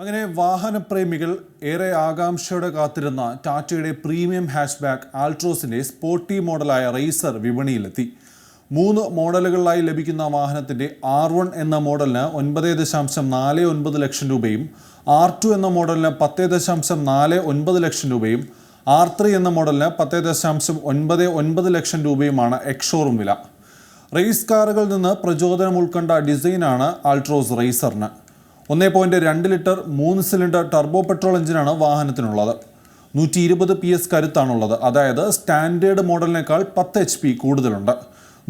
അങ്ങനെ വാഹനപ്രേമികൾ ഏറെ ആകാംക്ഷയോടെ കാത്തിരുന്ന ടാറ്റയുടെ പ്രീമിയം ഹാഷ്ബാക്ക് ആൾട്രോസിന്റെ സ്പോർട്ടി മോഡലായ റേസർ വിപണിയിലെത്തി. മൂന്ന് മോഡലുകളിലായി ലഭിക്കുന്ന വാഹനത്തിന്റെ ആർ വൺ എന്ന മോഡലിന് ഒൻപത് ദശാംശം നാല് ഒൻപത് ലക്ഷം രൂപയും ആർ ടു എന്ന മോഡലിന് പത്ത് ദശാംശം നാല് ഒൻപത് ലക്ഷം രൂപയും ആർ ത്രീ എന്ന മോഡലിന് പത്ത് ദശാംശം ഒൻപത് ഒൻപത് ലക്ഷം രൂപയുമാണ് എക്സോറും വില. റേസ് കാറുകളിൽ നിന്ന് പ്രചോദനം ഉൾക്കൊണ്ട ഡിസൈനാണ് ആൾട്രോസ് റേസറിന്. ഒന്നേ പോയിന്റ് രണ്ട് ലിറ്റർ മൂന്ന് സിലിണ്ടർ ടർബോ പെട്രോൾ എഞ്ചിനാണ് വാഹനത്തിനുള്ളത്. നൂറ്റി ഇരുപത് പി എസ് കരുത്താണുള്ളത്. അതായത് സ്റ്റാൻഡേർഡ് മോഡലിനേക്കാൾ പത്ത് എച്ച് പി കൂടുതലുണ്ട്.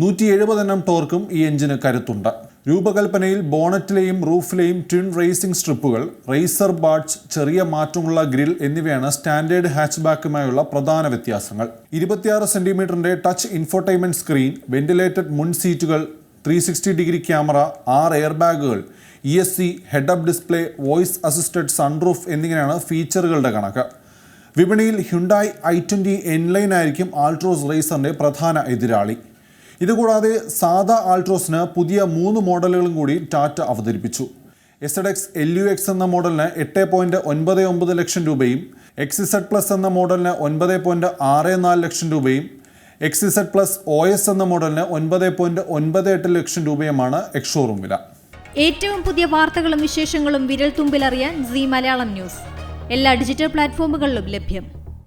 നൂറ്റി എഴുപത് എണ്ണം ടോർക്കും ഈ എഞ്ചിന് കരുത്തുണ്ട്. രൂപകൽപ്പനയിൽ ബോണറ്റിലെയും റൂഫിലെയും ട്വിൻ റേസിംഗ് സ്ട്രിപ്പുകൾ റേസർ ബാഡ്സ് ചെറിയ മാറ്റമുള്ള ഗ്രിൽ എന്നിവയാണ് സ്റ്റാൻഡേർഡ് ഹാച്ച്ബാക്കുമായുള്ള പ്രധാന വ്യത്യാസങ്ങൾ. ഇരുപത്തിയാറ് സെന്റിമീറ്ററിന്റെ ടച്ച് ഇൻഫോർടൈൻമെന്റ് സ്ക്രീൻ വെന്റിലേറ്റഡ് മുൻ സീറ്റുകൾ ത്രീ സിക്സ്റ്റി ഡിഗ്രി ക്യാമറ ആറ് എയർ ബാഗുകൾ E S C head up display voice assisted sunroof എന്നിങ്ങനെയാണ് ഫീച്ചറുകളുടെ കണക്ക്. വിപണിയിൽ ഹ്യുണ്ടായി ഐ ട്വന്റി എൻലൈൻ ആയിരിക്കും ആൾട്രോസ് റേസറിന്റെ പ്രധാന എതിരാളി. ഇതുകൂടാതെ സാധാ ആൾട്രോസിന് പുതിയ മൂന്ന് മോഡലുകളും കൂടി ടാറ്റ അവതരിപ്പിച്ചു. S Z X L U X എന്ന മോഡലിന് എട്ട് പോയിന്റ് ഒൻപത് ഒമ്പത് ലക്ഷം രൂപയും എക്സ് ഇസഡ് പ്ലസ് എന്ന മോഡലിന് ഒൻപത് പോയിന്റ് ആറ് നാല് ലക്ഷം രൂപയും X Z plus O S എന്ന മോഡലിന് ഒൻപത് പോയിന്റ് ഒൻപത് എട്ട് ലക്ഷം രൂപയുമാണ് എക്സ്ഷോറൂം വില. ഏറ്റവും പുതിയ വാർത്തകളും വിശേഷങ്ങളും വിരൽ തുമ്പിലറിയാൻ സി മലയാളം ന്യൂസ്. എല്ലാ ഡിജിറ്റൽ പ്ലാറ്റ്ഫോമുകളിലും ലഭ്യം.